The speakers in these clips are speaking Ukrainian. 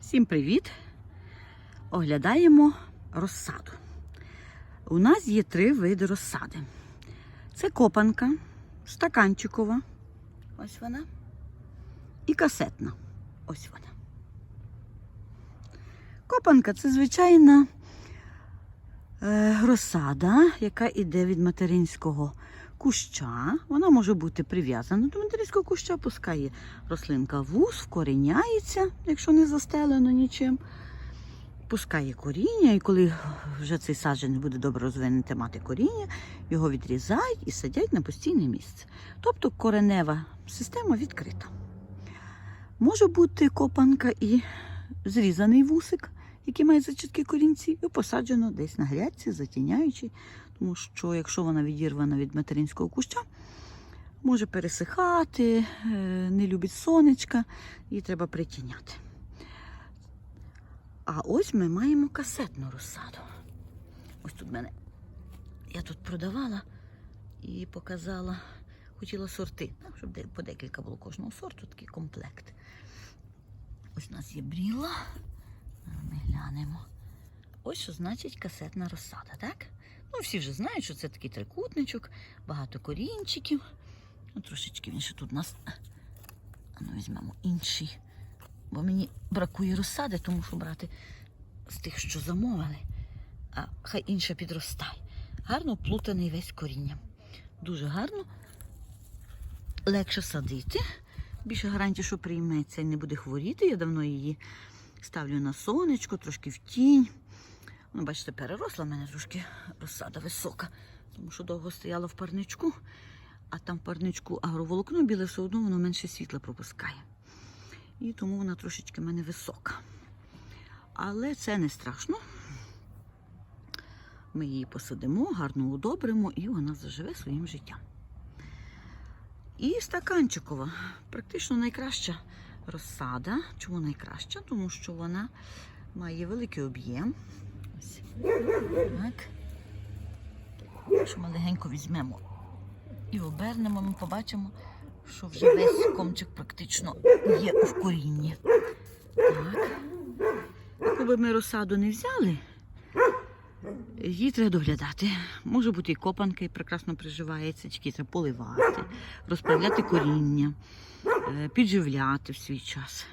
Всім привіт! Оглядаємо розсаду. У нас є три види розсади. Це копанка, стаканчикова, ось вона, і касетна. Ось вона. Копанка це звичайна е, розсада, яка йде від материнського куща. Вона може бути прив'язана до материнського куща, пускає рослинка вуз, вкоріняється, якщо не застелено нічим. Пускає коріння, і коли вже цей саджанець буде добре розвинути мати коріння, його відрізають і садять на постійне місце. Тобто коренева система відкрита. Може бути копанка і зрізаний вусик, який має зачатки корінці, і посаджено десь на грядці, затіняючи, тому що якщо вона відірвана від материнського куща, може пересихати, е, не любить сонечка, її треба притіняти. А ось ми маємо касетну розсаду. Ось тут мене. Я тут продавала і показала, хотіла сорти, так, щоб по декілька було кожного сорту, такий комплект. Ось у нас є бріла. Ми глянемо. Ось що значить касетна розсада, так? Ну, всі вже знають, що це такий трикутничок, багато корінчиків. Ну, трошечки він ще тут у нас. А ну, візьмемо інший. Бо мені бракує розсади, тому що брати з тих, що замовили, а хай інше підростає. Гарно плутаний весь корінням. Дуже гарно. Легше садити. Більше гарантій, що прийметься і не буде хворіти. Я давно її ставлю на сонечко, трошки в тінь. Ну, бачите, переросла в мене трошки розсада висока, тому що довго стояла в парничку, а там в парничку агроволокно біле все одно воно менше світла пропускає. І тому вона трошечки в мене висока. Але це не страшно. Ми її посадимо, гарно удобримо, і вона заживе своїм життям. І стаканчикова, практично найкраща розсада. Чому найкраща? Тому що вона має великий об'єм. Ось. Так. Ми легенько візьмемо і обернемо, ми побачимо, що вже весь комчик практично є в корінні. Так. Яку ми розсаду не взяли, її треба доглядати. Може бути і копанка, і прекрасно приживається, тільки треба поливати, розправляти коріння, е, підживляти в свій час.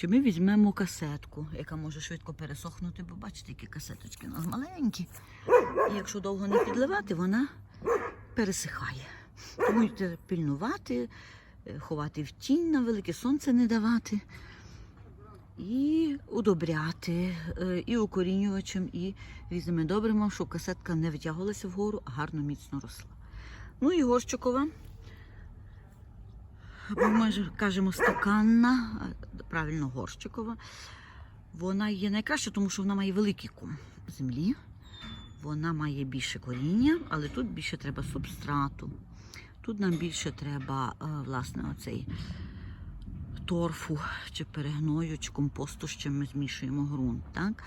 Чи ми візьмемо касетку, яка може швидко пересохнути, бо бачите, які касеточки у нас маленькі. І якщо довго не підливати, вона пересихає. Тому треба пильнувати, е, ховати в тінь на велике сонце не давати. І удобряти, е, і укорінювачем, і різними добрими, щоб касетка не витягувалася вгору, а гарно міцно росла. Ну і горщикова. Ми ж кажемо стаканна, правильно горщикова. Вона є найкраща, тому що вона має великий кум землі. Вона має більше коріння, але тут більше треба субстрату. Тут нам більше треба, е, власне, оцей торфу чи перегною, чи компосту, з чим ми змішуємо ґрунт. Так?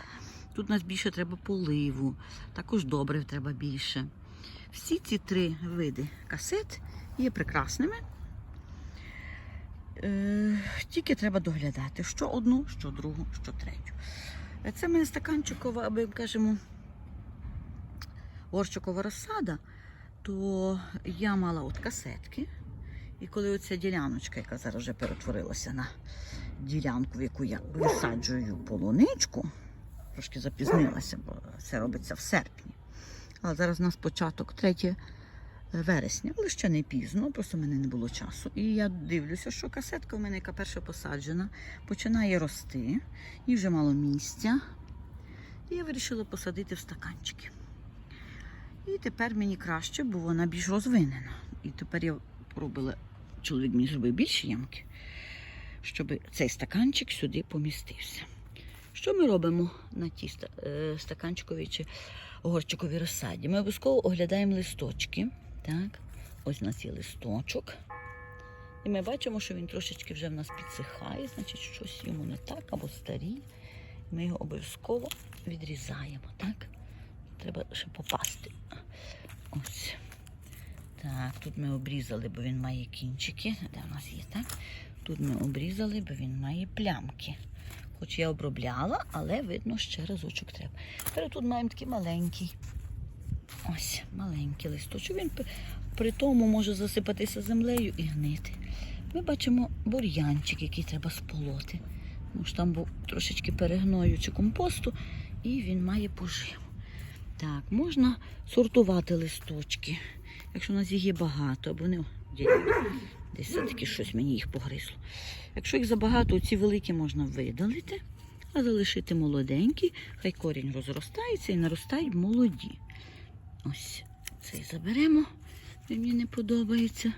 Тут нас більше треба поливу, також добрив треба більше. Всі ці три види касет є прекрасними. Е, тільки треба доглядати, що одну, що другу, що третю. Е, Це в мене стаканчикова, аби кажемо, горщикова розсада, то я мала от касетки. І коли оця діляночка, яка зараз вже перетворилася на ділянку, в яку я висаджую полуничку, трошки запізнилася, бо це робиться в серпні. Але зараз у нас початок 3 вересня, але ще не пізно, просто в мене не було часу. І я дивлюся, що касетка в мене, яка перша посаджена, починає рости, і вже мало місця. І я вирішила посадити в стаканчики. І тепер мені краще, бо вона більш розвинена. І тепер я робила, чоловік мені зробив більші ямки, щоб цей стаканчик сюди помістився. Що ми робимо на тій е, стаканчиковій чи горчиковій розсаді? Ми обов'язково оглядаємо листочки. Так, ось у нас є листочок. І ми бачимо, що він трошечки вже в нас підсихає, значить, щось йому не так або старі. Ми його обов'язково відрізаємо. Так? Треба ще попасти. Ось. Так, тут ми обрізали, бо він має кінчики. Де в нас є, так? Тут ми обрізали, бо він має плямки. Хоч я обробляла, але видно, ще разочок треба. Тепер тут маємо такий маленький. Ось, маленький листочок. Він при- тому може засипатися землею і гнити. Ми бачимо бур'янчик, який треба сполоти. Тому що там був трошечки перегноючи компосту, і він має пожив. Так, можна сортувати листочки, якщо у нас їх є багато, або вони. Десь все-таки щось мені їх погризло. Якщо їх забагато, ці великі можна видалити, а залишити молоденькі, хай корінь розростається і наростають молоді. Ось цей заберемо, він мені не подобається.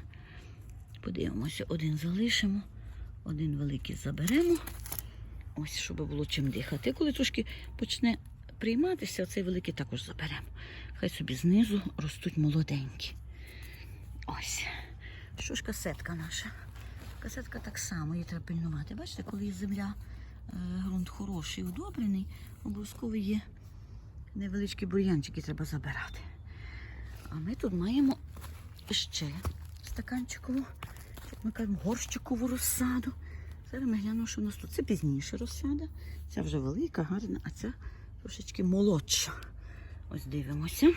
Подивимося, один залишимо, один великий заберемо. Ось, щоб було чим дихати. Коли трошки почне прийматися, цей великий також заберемо. Хай собі знизу ростуть молоденькі. Ось. Що ж касетка наша? Касетка так само, її треба пильнувати. Бачите, коли земля, е, ґрунт хороший, удобрений, обов'язково є невеличкі бур'янчики, треба забирати. А ми тут маємо ще стаканчикову, як ми кажемо, горщикову розсаду. Зараз ми глянемо, що в нас тут. Це пізніше розсада. Ця вже велика, гарна, а ця трошечки молодша. Ось дивимося.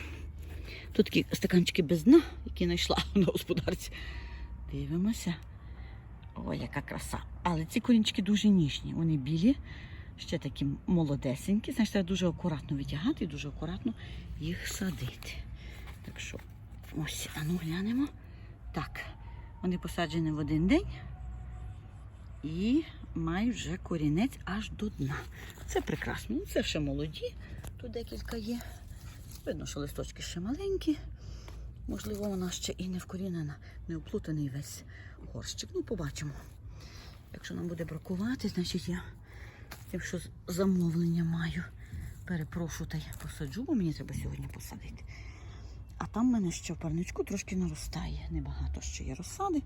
Тут такі стаканчики без дна, які знайшла на господарці. Дивимося. Ой, яка краса. Але ці корінчики дуже ніжні. Вони білі, ще такі молодесенькі. Значить, треба дуже акуратно витягати і дуже акуратно їх садити. Так що, ось, а ну глянемо. Так, вони посаджені в один день і мають вже корінець аж до дна. Це прекрасно. Ну, Це ще молоді. Тут декілька є. Видно, що листочки ще маленькі. Можливо, вона ще і не вкорінена, не оплутаний весь горщик. Ну, побачимо. Якщо нам буде бракувати, значить я тим, що замовлення маю, перепрошу та й посаджу, бо мені треба сьогодні посадити. А там в мене ще в парничку трошки наростає. Небагато ще є розсади,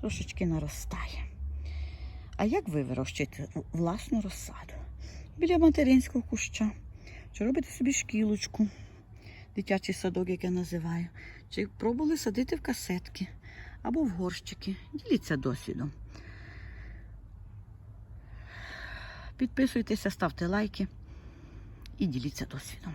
трошечки наростає. А як ви вирощуєте власну розсаду? Біля материнського куща. Чи робите собі шкілочку, дитячий садок, як я називаю. Чи пробували садити в касетки або в горщики. Діліться досвідом. Підписуйтеся, ставте лайки і діліться досвідом.